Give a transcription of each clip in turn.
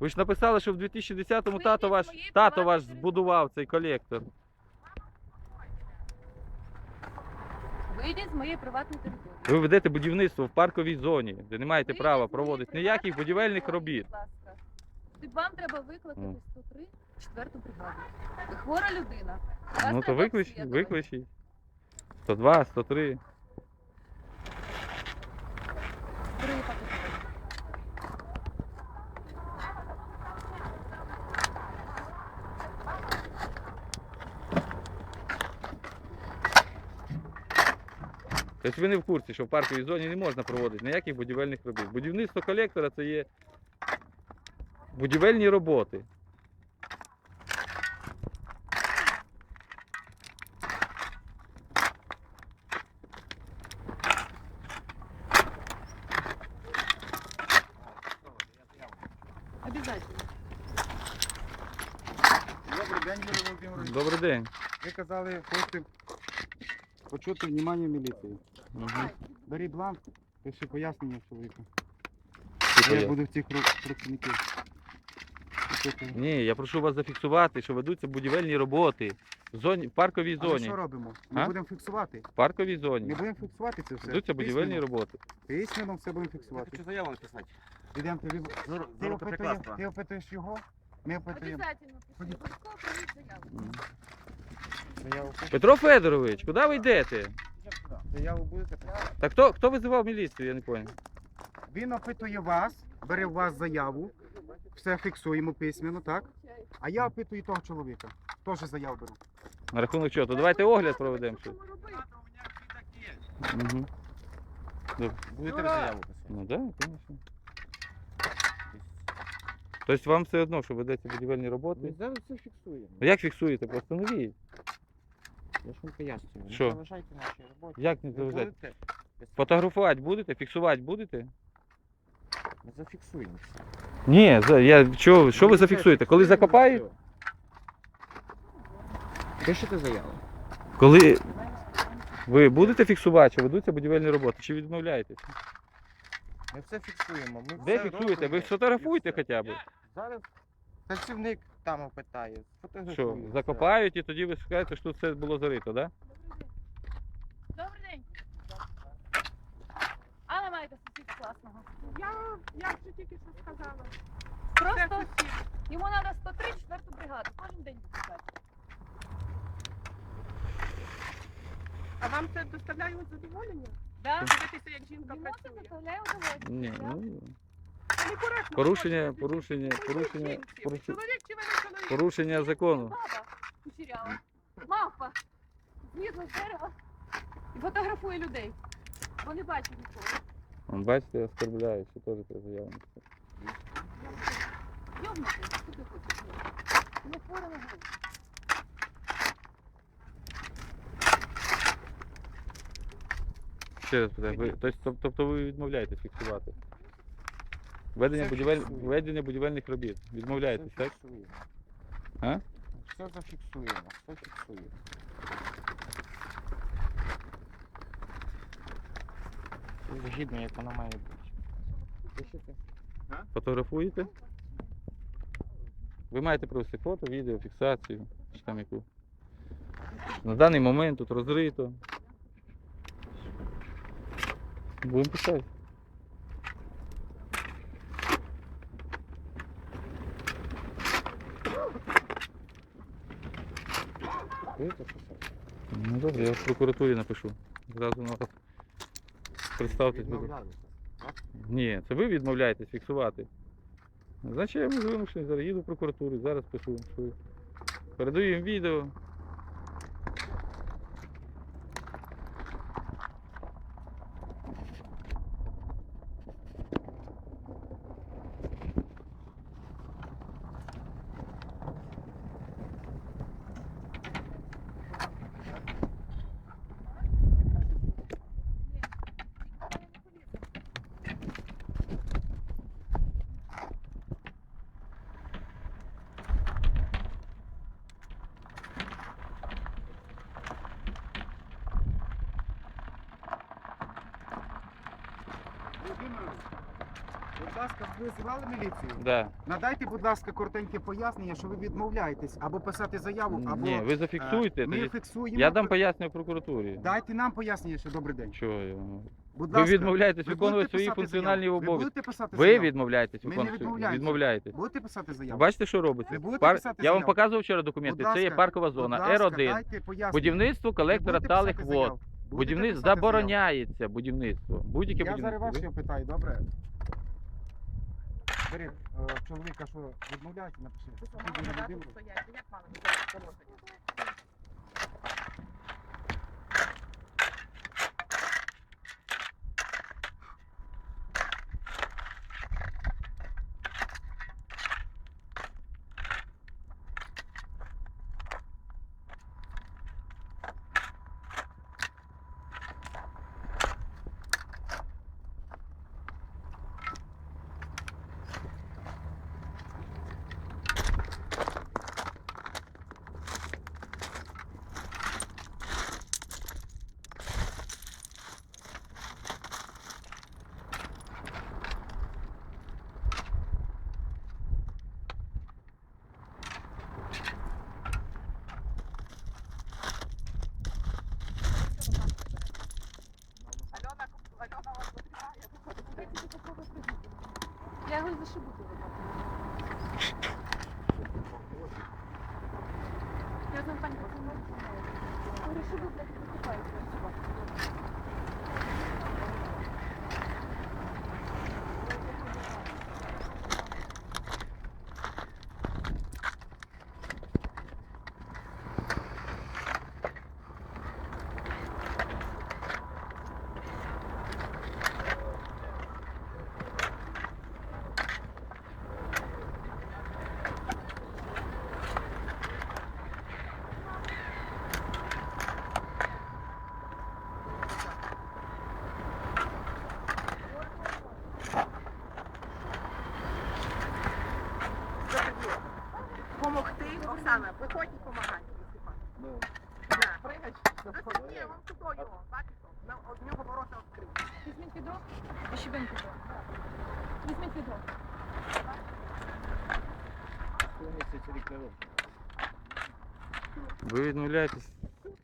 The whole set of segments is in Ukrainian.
Ви ж написали, що в 2010-му тато ваш тато ваш збудував цей колектор. Вийдіть з моєї приватної території. Ви ведете будівництво в парковій зоні, де не маєте Вийдіть права з моєї проводити приватної ніяких будівельних території, робіт. будь ласка. Ти- Вам треба викликати Ну. 103 четверту бригаду. Ви хвора людина. Вас Ну то треба виклич, обслідувати. викличіть. 102, 103. Приїхати. Тобто ви не в курсі, що в парковій зоні не можна проводити ніяких будівельних робіт. Будівництво колектора це є будівельні роботи. Обязательно. Добрий день, Юрій Володимирович. Добрий день. Ви казали, хочете почути внимання міліції. Угу. Бери бланк, пиши пояснення чоловіку. Типу Я я. буду в цих працівників. Ні, я прошу вас зафіксувати, що ведуться будівельні роботи в зоні, в парковій А ми зоні. що робимо? Ми А? будемо фіксувати. В парковій зоні. Ми будемо фіксувати це все. Ведуться будівельні Письменно. роботи. Письменно все будемо Я фіксувати. хочу заяву написати. Ідемо тобі. Ти опитуєш, ти опитуєш його, ми опитуємо. Обязательно. пиши. Обов'язково прийміть заяву. Петро Федорович, куди ви йдете? Заяву будете писати? Так хто, хто визивав міліцію, я не зрозумів. Він опитує вас, бере у вас заяву, все фіксуємо письменно, так? А я опитую того чоловіка. Теж заяву беру. На рахунок чого? То давайте огляд проведемо. ще. Що? Угу. Будете ви заяву писати? Ну так, да, звісно. Тобто вам все одно, що ведеться будівельні роботи? Ми зараз все фіксуємо. Ну як фіксуєте? Постановіть. Я ж вам пояснюю. Не заважайте нашій роботі. Як не Ви заважати? будете? Фотографувати будете? Фіксувати будете? Ми зафіксуємо все. Ні, за- я, що, що ви зафіксуєте? Коли закопають? Пишете заяву. Коли ви будете фіксувати, що ведуться будівельні роботи, чи відмовляєтесь? Ми все фіксуємо. Ми Де все фіксуєте? Ви робимо. сфотографуйте І все. хоча б. Зараз працівник там опитає. Що, закопають і тоді ви скажете, що тут все було зарито, так? Добрий день. А ви маєте сусід класного. Я, я вже тільки що сказала. Просто йому треба 103 четверту бригаду. Кожен день викликати. А вам це доставляє задоволення? Да? Дивитися, як жінка Йому це працює. доставляє удовольствие. Ні, да? ну, Це некоректно. порушення, порушення, порушення, порушення, Чоловік чи ви не? Порушення закону. Баба кучерява. Мавпа. Злізла з дерева і фотографує людей. Бо не бачить нікого. Вон, Бачите, оскорбляють, що теж заяву написати. Йомнути, що ти хочеш? Не хвора на голову. Ще раз питаю, ви, тобто, тобто ви відмовляєтесь фіксувати? Ведення, будівель... ведення будівельних робіт. Відмовляєтесь, так? А? Все зафіксуємо, все фіксуємо. Все згідно, як воно має бути. Пишете? Фотографуєте? Ви маєте провести фото, відео, фіксацію, чи там яку. На даний момент тут розрито. Будемо писати. Ну добре, я в прокуратурі напишу. Зразу на вас. Представтесь. Ні, це ви відмовляєтесь фіксувати. Значить, я буду вимушений зараз їду в прокуратуру, зараз пишу. Що... Передаю їм відео. Будь ласка, ви звали міліцію? Да. Надайте, будь ласка, коротеньке пояснення, що ви відмовляєтесь або писати заяву, або Ні, ви е, зафіксуйте. Ми тоді фіксуємо. Я дам пояснення прокуратурі. Дайте нам пояснення, що добрий день. Чого я? Будь Ви ласка, відмовляєтесь ви виконувати будете свої писати функціональні заяву? Ви обов'язки. будете писати Ви заяву? відмовляєтесь Ми не виконувати. свої- відмовляємося. Відмовляєтесь. Будете писати заяву? бачите, що робиться? Ви будете Пар- писати Я вам заяву? показував вчора документи. Будь Це є ласка, паркова Будь зона ласка, Р1. дайте пояснення. Будівництво Ви колектора будете талих писати вод. заяву? Будете Будівництво писати заяву? забороняється будівництво. Будь-яке Я зараз будівництво. вашого питаю, добре? Бери, е, чоловіка, що відмовляється, напиши. Як мали положення? Я і зашибу. Я знаю, пані, Говорю, що ви, блядь, виступаєте? Помогти, Оксана, виходь і помагай. Так, пригай. Ні, вам туди його, бачите? На- Од нього ворота відкриті. Візьміть відро, і щебенку відро. Візьміть відро. Ви відмовляєтесь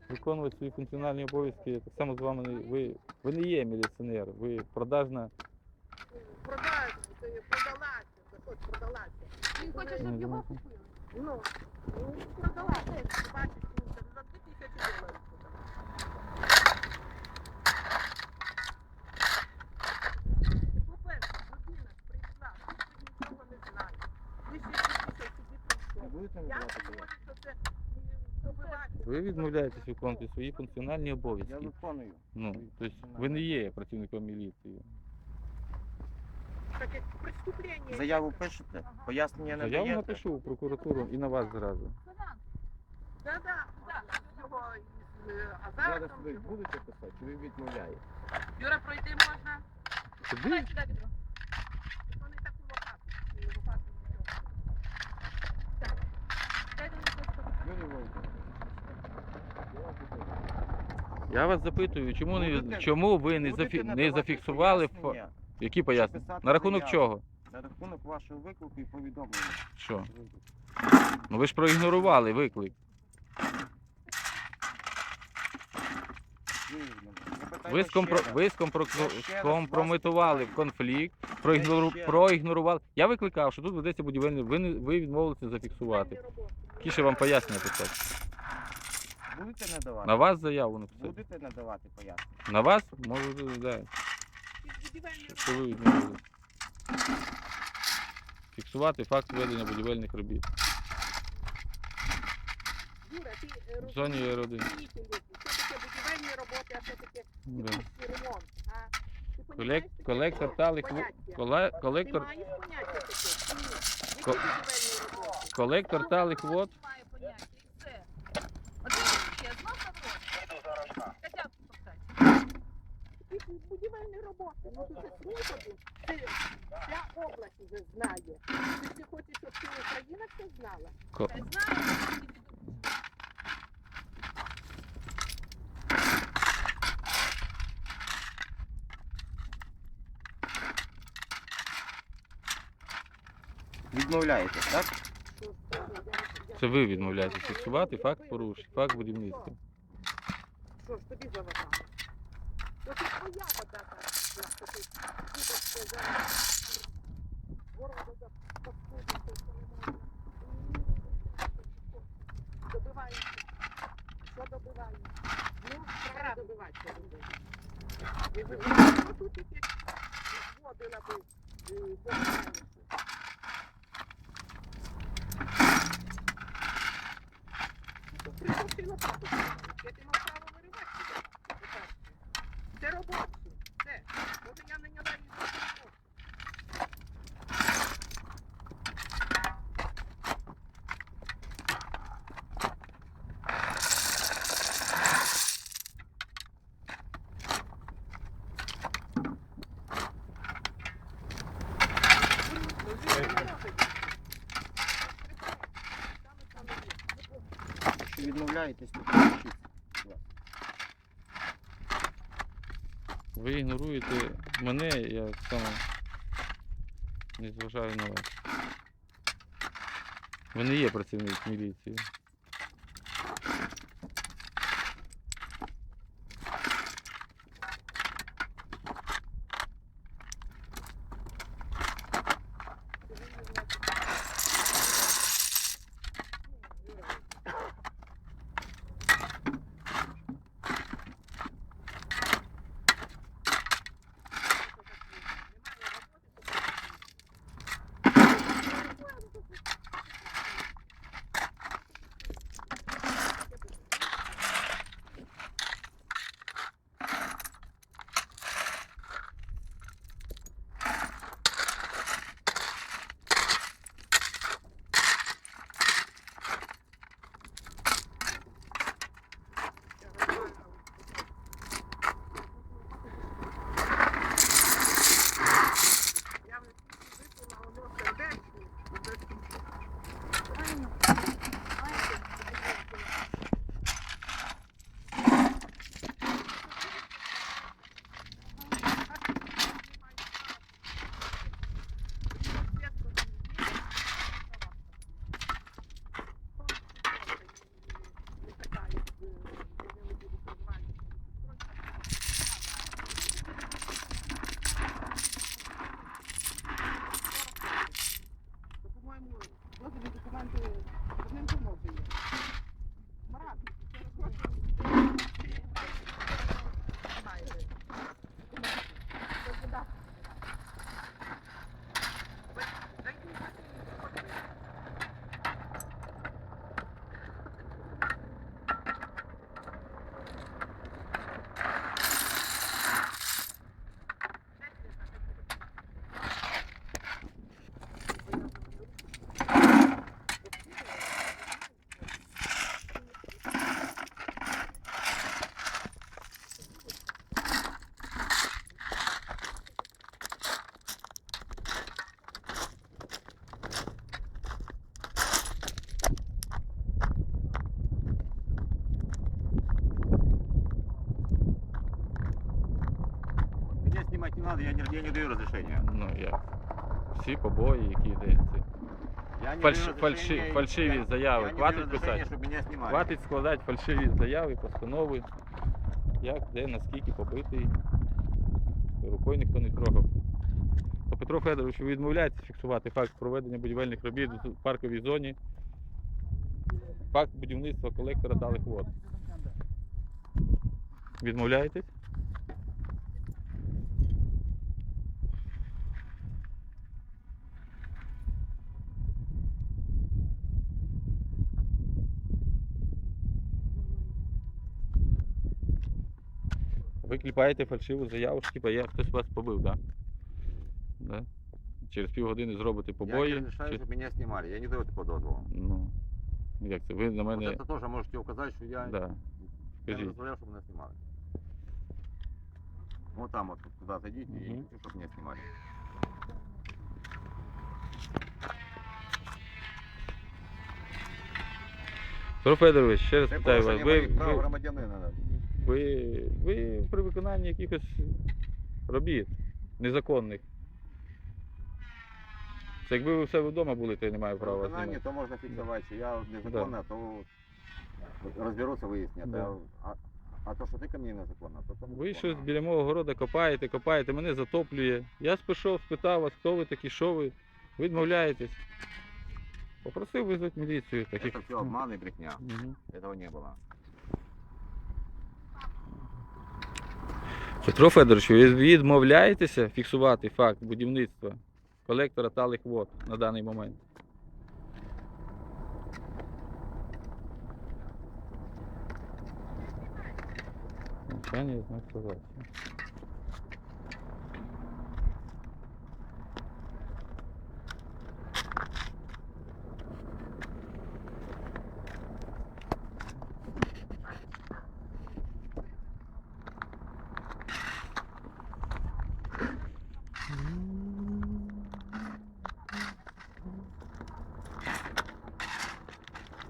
виконувати свої функціональні обов'язки. Так само з вами не ви, ви не є міліціонер, ви продажна. Продажні, це є продалася, це хоч продалася. Він хоче, щоб його купили. Ну, продала, продалася, ти бачиш, ну, це за 2 тисячі доларів. По-перше, людина прийшла, тут нічого не знає. Ви ще тільки що сюди прийшли. Я що це. Ви відмовляєтесь виконувати свої функціональні обов'язки. виконую. Ну, тобто ви не є працівником міліції. Так як преступлення. Заяву пишете, пояснення не Заяву даєте. напишу в прокуратуру і на вас зразу. Да, да, да. Його із е, азартом. його. будете писати, чи ви відмовляєте? Юра, пройти можна? Сюди? Давай сюди відро. Вони таку лопату. і лопату нічого. Дайте мені просто. Я вас запитую, чому не Будете- чому ви не, Будете зафі... не надавати зафіксували фа- пояснення які пояснення? писати На рахунок заяву. чого? На рахунок вашого виклику і повідомлення. Що? Ну ви ж проігнорували виклик. Ви, скомпро... ви скомпро... Я ще раз вас скомпрометували питаю. конфлікт, проігнору... ще раз. проігнорували. Я викликав, що тут ведеться будівельний. Ви, не... ви відмовилися зафіксувати. Які ще вам пояснення писати? Будете надавати? На вас заяву написати. Будете надавати пояснення? На вас можу да, що ви відмовили. Фіксувати факт ведення будівельних робіт. Юра, ти е, В зоні розумієш, Р1. розумієш, Що таке будівельні роботи, а що таке Да. якийсь ремонт? А? Ти Колек... таке Колектор талих поняття? коле... Ти колектор... маєш поняття таке? ні? Які Ко- будівельні роботи? колектор талих вод. Немає поняття, і все. Один ще знов на вроді. Котятку топтать. Які будівельні роботи? Ну це слухати. Це вся область вже знає. Ти, ти хочеш, щоб вся Україна все знала? Відмовляєтесь, так? Це ви відмовляєтесь фіксувати факт порушень, факт будівництва. Що ж тобі за вода? Ось твоя вода так, що добиваєш? Ну, треба добиватися тут якісь зводила би е, добиваєшся. Прийшов ти лопату, я ти мав право виривати себе. отак. Це робочі. Це. Може я наняла їх за роботу. Якщо відмовляєтесь, то підпишіться. Ви ігноруєте мене, я саме не зважаю на вас. Ви не є працівник міліції. Я не, я не даю разрешения. Ну як? Всі побої, які. Я не Фальши- даю фальши- разрешения, фальшиві я- заяви. Я не Хватить разрешения, писати? чтобы меня снимали. Хватить складати фальшиві заяви, постанови, як, де, наскільки побитий. Рукою ніхто не трогав. То Петро Федорович, ви відмовляєтесь фіксувати факт проведення будівельних робіт в парковій зоні, факт будівництва колектора талих вод. Відмовляєтесь? Ви кліпаєте фальшиву заяву, що типа я хтось вас побив, так? Да? Да? Через півгодини зробите Я побої. не разрешаю, чи- чтобы меня снимали. Я не даю такого дозвола. Ну. Як це? Ви на Вот мене. это тоже можете указать, что я, Да. я не Скажіть. дозволял, чтобы меня снимали. Вот там вот туда зайдите и Мгм. хочу, чтобы меня снимали. Петро Федорович, ще раз Це питаю вас. порушення Ви, моїх прав ви, громадянина. ви, ви при виконанні якихось робіт незаконних. Це якби ви в себе вдома були, то я не маю права вас Виконання, знімати. то можна фіксувати, що я незаконно, то розберуться, вияснять. Да. А, а, а то, що ти ко мені незаконно, то то Ви незаконно. щось біля мого города копаєте, копаєте, мене затоплює. Я спішов, спитав вас, хто ви такі, що ви. Ви відмовляєтесь. Попросив визвати міліцію. Так як... Это все обман и брехня. Мгм. Этого не было. Петро Федорович, ви відмовляєтеся фіксувати факт будівництва колектора талих вод на даний момент? Мовчання знак.